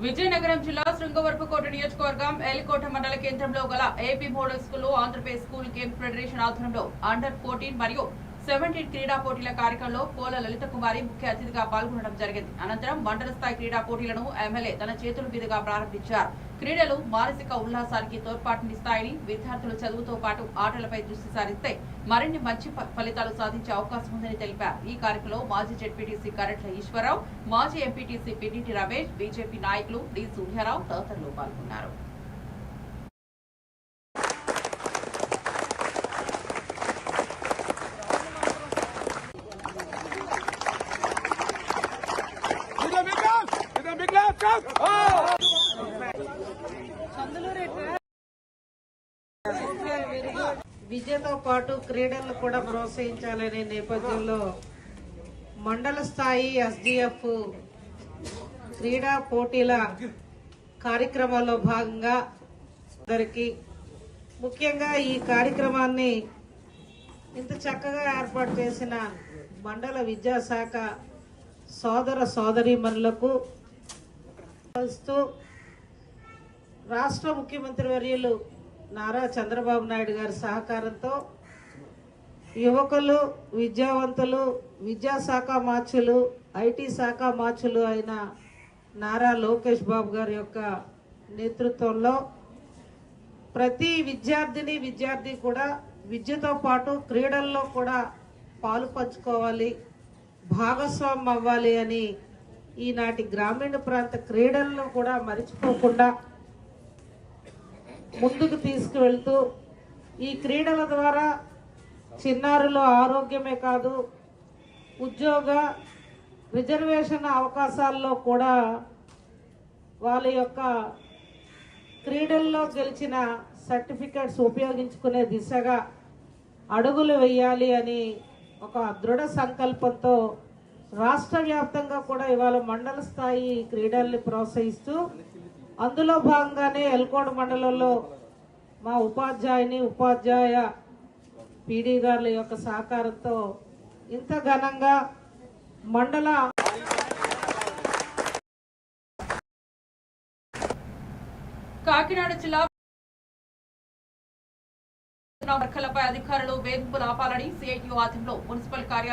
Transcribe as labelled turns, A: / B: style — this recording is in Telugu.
A: విజయనగరం జిల్లా శృంగవరపుకోట నియోజకవర్గం ఎలికోట మండల కేంద్రంలో గల AP model school Andhra Pradesh school game federation ఆధ్వర్యంలో అండర్ ఫోర్టీన్ మరియు సెవెంటీన్ క్రీడా పోటీల కార్యక్రమంలో పోల లలిత కుమారి ముఖ్య అతిథిగా పాల్గొనడం జరిగింది. అనంతరం మండల స్థాయి క్రీడా పోటీలను ఎమ్మెల్యే తన చేతుల మీదుగా ప్రారంభించారు. క్రీడలు మానసిక ఉల్లాసానికి తోడ్పాటునిస్తాయని విద్యార్థులు చదువుతో పాటు ఆటలపై దృష్టి సారిస్తే మరిన్ని మంచి ఫలితాలు సాధించే అవకాశం ఉందని తెలిపారు. ఈ కార్యక్రమంలో మాజీ జెడ్పీటీసీ కరెట్ల ఈశ్వరరావు మాజీ ఎంపీటీసీ పిన్నిటి రమేష్ బీజేపీ నాయకులు డి సూర్యారావు తదితరులు పాల్గొన్నారు.
B: విద్యతో పాటు క్రీడలను కూడా ప్రోత్సహించాలనే నేపథ్యంలో మండల స్థాయి ఎస్డిఎఫ్ క్రీడా పోటీల కార్యక్రమాల్లో భాగంగా అందరికీ ముఖ్యంగా ఈ కార్యక్రమాన్ని ఇంత చక్కగా ఏర్పాటు చేసిన మండల విద్యాశాఖ సోదర సోదరీమణులకు ఇస్తూ రాష్ట్ర ముఖ్యమంత్రి వర్యులు నారా చంద్రబాబు నాయుడు గారి సహకారంతో యువకులు విద్యావంతులు విద్యాశాఖ మార్చులు ఐటీ శాఖ మార్చులు అయిన నారా లోకేష్ బాబు గారి యొక్క నేతృత్వంలో ప్రతి విద్యార్థిని విద్యార్థి కూడా విద్యతో పాటు క్రీడల్లో కూడా పాలు పంచుకోవాలి భాగస్వామ్యం అవ్వాలి అని ఈనాటి గ్రామీణ ప్రాంత క్రీడలను కూడా మరిచిపోకుండా ముందుకు తీసుకువెళ్తూ ఈ క్రీడల ద్వారా చిన్నారులు ఆరోగ్యమే కాదు ఉద్యోగ రిజర్వేషన్ అవకాశాల్లో కూడా వాళ్ళ యొక్క క్రీడల్లో గెలిచిన సర్టిఫికెట్స్ ఉపయోగించుకునే దిశగా అడుగులు వేయాలి అని ఒక దృఢ సంకల్పంతో రాష్ట్ర వ్యాప్తంగా కూడా ఇవాళ మండల స్థాయి క్రీడల్ని ప్రోత్సహిస్తూ అందులో భాగంగానే ఎల్కోడ మండలంలో మా ఉపాధ్యాయుని ఉపాధ్యాయ పీడీ గారుల యొక్క సహకారంతో ఇంత ఘనంగా మండల
A: కాకినాడ జిల్లా వర్గాలపై అధికారులు వేధింపులు ఆపాలని సిఐటియు ఆధ్వర్యంలో మున్సిపల్ కార్యాలయం